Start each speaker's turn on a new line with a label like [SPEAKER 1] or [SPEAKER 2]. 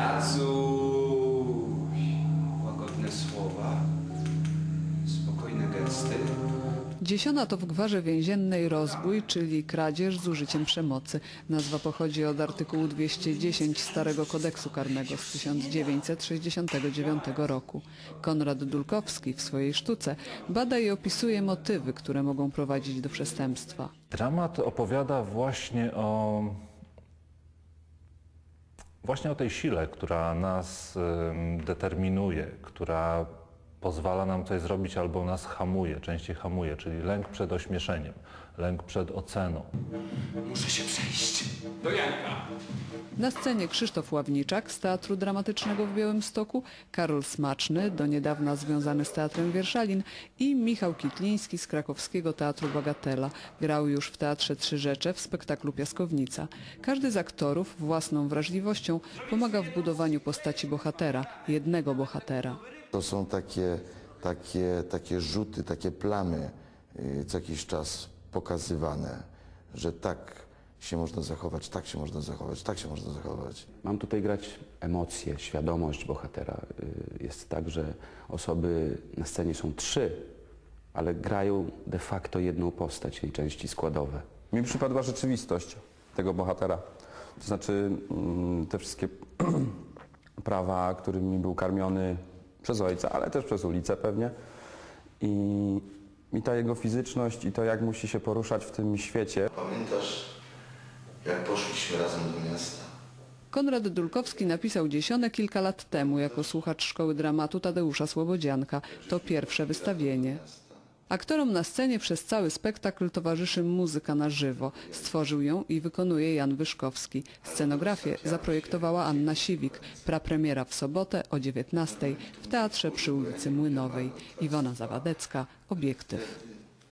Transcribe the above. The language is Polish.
[SPEAKER 1] Jacuś, łagodne słowa, spokojne gesty.
[SPEAKER 2] Dziesiona to w gwarze więziennej rozbój, czyli kradzież z użyciem przemocy. Nazwa pochodzi od artykułu 210 Starego Kodeksu Karnego z 1969 roku. Konrad Dulkowski w swojej sztuce bada i opisuje motywy, które mogą prowadzić do przestępstwa.
[SPEAKER 3] Dramat opowiada właśnie o właśnie o tej sile, która nas determinuje, która pozwala nam coś zrobić albo nas hamuje, częściej hamuje, czyli lęk przed ośmieszeniem, lęk przed oceną.
[SPEAKER 1] Muszę się przejść. Do Janka.
[SPEAKER 2] Na scenie Krzysztof Ławniczak z Teatru Dramatycznego w Białymstoku, Karol Smaczny, do niedawna związany z Teatrem Wierszalin i Michał Kitliński z krakowskiego Teatru Bagatela. Grał już w Teatrze Trzy Rzecze w spektaklu Piaskownica. Każdy z aktorów własną wrażliwością pomaga w budowaniu postaci bohatera, jednego bohatera.
[SPEAKER 4] To są takie, takie, takie rzuty, takie plamy y, co jakiś czas pokazywane, że tak się można zachować, tak się można zachować, tak się można zachować.
[SPEAKER 5] Mam tutaj grać emocje, świadomość bohatera. Y, Jest tak, że osoby na scenie są trzy, ale grają de facto jedną postać, jej części składowe.
[SPEAKER 6] Mi przypadła rzeczywistość tego bohatera. To znaczy mm, te wszystkie prawa, którymi był karmiony przez ojca, ale też przez ulicę pewnie. I, I ta jego fizyczność i to, jak musi się poruszać w tym świecie.
[SPEAKER 4] Pamiętasz, jak poszliśmy razem do miasta?
[SPEAKER 2] Konrad Dulkowski napisał Dziesionę kilka lat temu jako słuchacz Szkoły Dramatu Tadeusza Słobodzianka. To pierwsze wystawienie. Aktorom na scenie przez cały spektakl towarzyszy muzyka na żywo. Stworzył ją i wykonuje Jan Wyszkowski. Scenografię zaprojektowała Anna Siwik. Prapremiera w sobotę o 19 w Teatrze przy ulicy Młynowej. Iwona Zawadecka, Obiektyw.